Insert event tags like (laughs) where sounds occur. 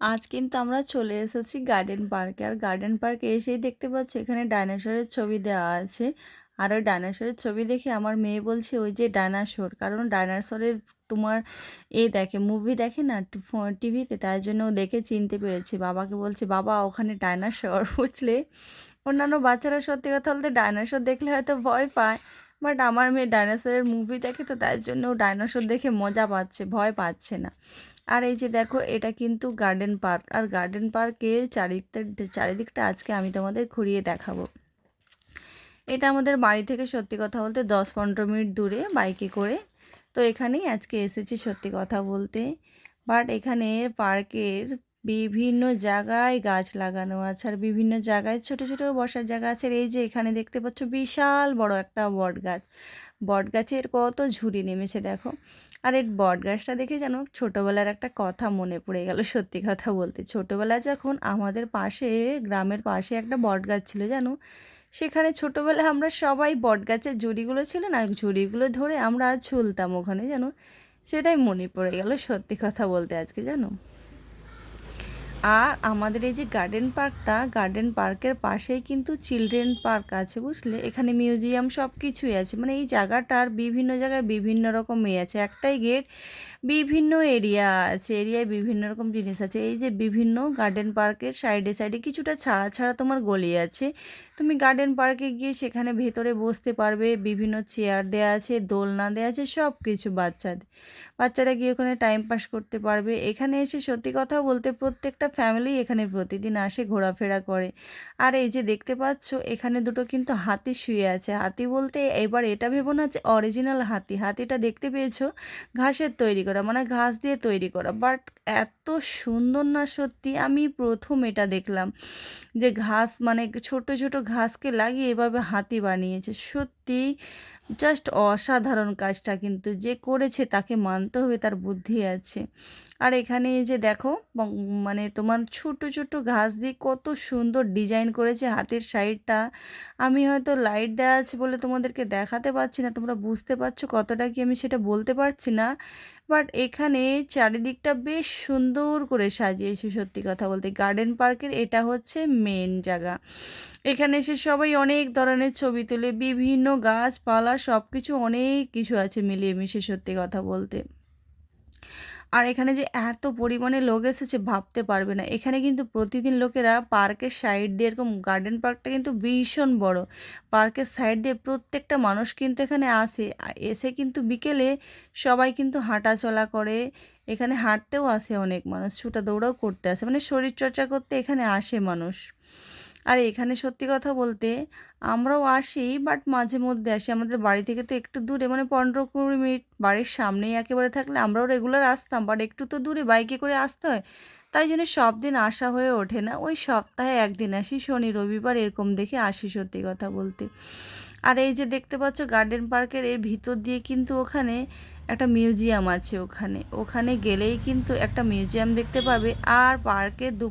আজ কিন্তু আমরা চলে এসেছি গার্ডেন পার্কে আর গার্ডেন পার্কে এসেই দেখতে পাচ্ছি এখানে ডাইনোসরের ছবি দেওয়া আছে। আর ওই ডাইনোসরের ছবি দেখে আমার মেয়ে বলছে, ওই যে ডাইনোসর কারণ ডাইনোসরের তোমার এ দেখে মুভি দেখে না টিভিতে, তাই জন্য দেখে চিনতে পেরেছি। বাবাকে বলছে, বাবা, ওখানে ডাইনোসর (laughs) বুঝলে? অন্যান্য বাচ্চারা সত্যি কথা বলতে ডাইনোসর দেখলে হয়তো ভয় পায়। বাট আমার মেয়ে ডাইনোসরের মুভি দেখে তো তাই জন্য ডাইনোসর দেখে মজা পাচ্ছে, ভয় পাচ্ছে না। আর এই যে দেখো, এটা কিন্তু গার্ডেন পার্ক আর গার্ডেন পার্কের চারিদিকটা চারিদিকটা আজকে আমি তোমাদের ঘুরিয়ে দেখাবো। এটা আমাদের বাড়ি থেকে সত্যি কথা বলতে দশ পনেরো মিনিট দূরে বাইকে করে। তো এখানেই আজকে এসেছি সত্যি কথা বলতে। বাট এখানে পার্কের বিভিন্ন জায়গায় গাছ লাগানো আছে আর বিভিন্ন জায়গায় ছোট ছোট বসার জায়গা আছে আর এই যে এখানে দেখতে পাচ্ছ বিশাল বড় একটা বট গাছ। বট গাছের কত ঝুড়ি নেমেছে দেখো। আর এই বট গাছটা দেখে যেন ছোটোবেলার একটা কথা মনে পড়ে গেল, সত্যি কথা বলতে। ছোটোবেলায় যখন আমাদের পাশে, গ্রামের পাশে একটা বট গাছ ছিল জানো, সেখানে ছোটোবেলায় আমরা সবাই বট গাছের ঝুড়িগুলো ছিল না, ঝুড়িগুলো ধরে আমরা ঝুলতাম ওখানে জানো, সেটাই মনে পড়ে গেল, সত্যি কথা বলতে আজকে জানো। আর আমাদের এই যে গার্ডেন পার্কটা গার্ডেন পার্কের পাশেই কিন্তু চিলড্রেন পার্ক আছে, বুঝলে? এখানে মিউজিয়াম সব কিছুই আছে। মানে এই জায়গাটার বিভিন্ন জায়গায় বিভিন্ন রকম এ আছে। একটাই গেট বিভিন্ন এরিয়া আছে এরিয়ায় বিভিন্ন রকম জিনিস আছে। এই যে বিভিন্ন গার্ডেন পার্কের সাইডে সাইডে কিছুটা ছাড়া ছাড়া তোমার গলি আছে। তুমি গার্ডেন পার্কে গিয়ে সেখানে ভেতরে বসতে পারবে। বিভিন্ন চেয়ার দেওয়া আছে, দোলনা দেওয়া আছে সব কিছু বাচ্চাদের। বাচ্চারা গিয়ে ওখানে টাইম পাস করতে পারবে। এখানে এসে সত্যি কথা বলতে প্রত্যেকটা ফ্যামিলি এখানে প্রতিদিন আসে, ঘোরাফেরা করে। আর এই যে দেখতে পাচ্ছ, এখানে দুটো কিন্তু হাতি শুয়ে আছে। হাতি বলতে এবার এটা ভেবো না যে অরিজিনাল হাতি। হাতিটা দেখতে পেয়েছ? ঘাসের তৈরি করা মানে ঘাস দিয়ে তৈরি করা। বাট এত সুন্দর না সত্যি, আমি প্রথম এটা দেখলাম। যে ঘাস মানে ছোট ছোট ঘাসকে লাগিয়ে এভাবে হাতি বানিয়েছে। সত্যি জাস্ট অসাধারণ কাজটা কিন্তু যে করেছে তাকে মানতে হবে, তার বুদ্ধি আছে। আর এখানে যে দেখো মানে তোমার ছোট ছোট ঘাস দিয়ে কত সুন্দর ডিজাইন করেছে হাতের সাইডটা আমি হয়তো লাইট দেওয়া আছে বলে তোমাদেরকে দেখাতে পারছি না, তোমরা বুঝতে পারছ কতটা কি আমি সেটা বলতে পারছি না। বাট এখানে চারিদিকটা বেশ সুন্দর করে সাজিয়েছে সত্যি কথা বলতে। গার্ডেন পার্কের এটা হচ্ছে মেন জায়গা। এখানে এসে সবাই অনেক ধরনের ছবি তোলে, বিভিন্ন গাছপালা সব কিছু অনেক কিছু আছে মিলিয়ে মিশে সত্যি কথা বলতে। আর এখানে যে এত পরিমাণে লোক এসেছে ভাবতে পারবে না। এখানে কিন্তু প্রতিদিন লোকেরা পার্কের সাইড দিয়ে এরকম গার্ডেন পার্কটা কিন্তু ভীষণ বড়। পার্কের সাইড দিয়ে প্রত্যেকটা মানুষ কিন্তু এখানে আসে। এসে কিন্তু বিকেলে সবাই কিন্তু হাঁটা চলা করে। এখানে হাঁটতেও আসে অনেক মানুষ ছুটা দৌড়াও করতে আসে। মানে শরীরচর্চা করতে এখানে আসে মানুষ। আর এখানে সত্যি কথা বলতে আমরাও আসি বাট মাঝে মধ্যে আসি। আমাদের বাড়ি থেকে তো একটু দূরে মানে পনেরো কুড়ি মিনিট বাড়ির সামনেই একেবারে থাকলে আমরাও রেগুলার আসতাম বাট একটু তো দূরে বাইকে করে আসতে হয়। তাই জন্য সব দিন আসা হয়ে ওঠে না। ওই সপ্তাহে একদিন আসি, শনি, রবিবার এরকম দেখে আসি সত্যি কথা বলতে। আর এই যে দেখতে পাচ্ছ গার্ডেন পার্কের এর ভিতর দিয়ে কিন্তু ওখানে একটা মিউজিয়াম আছে ওখানে। ওখানে গেলেই কিন্তু একটা মিউজিয়াম দেখতে পাবে। আর পার্কের দু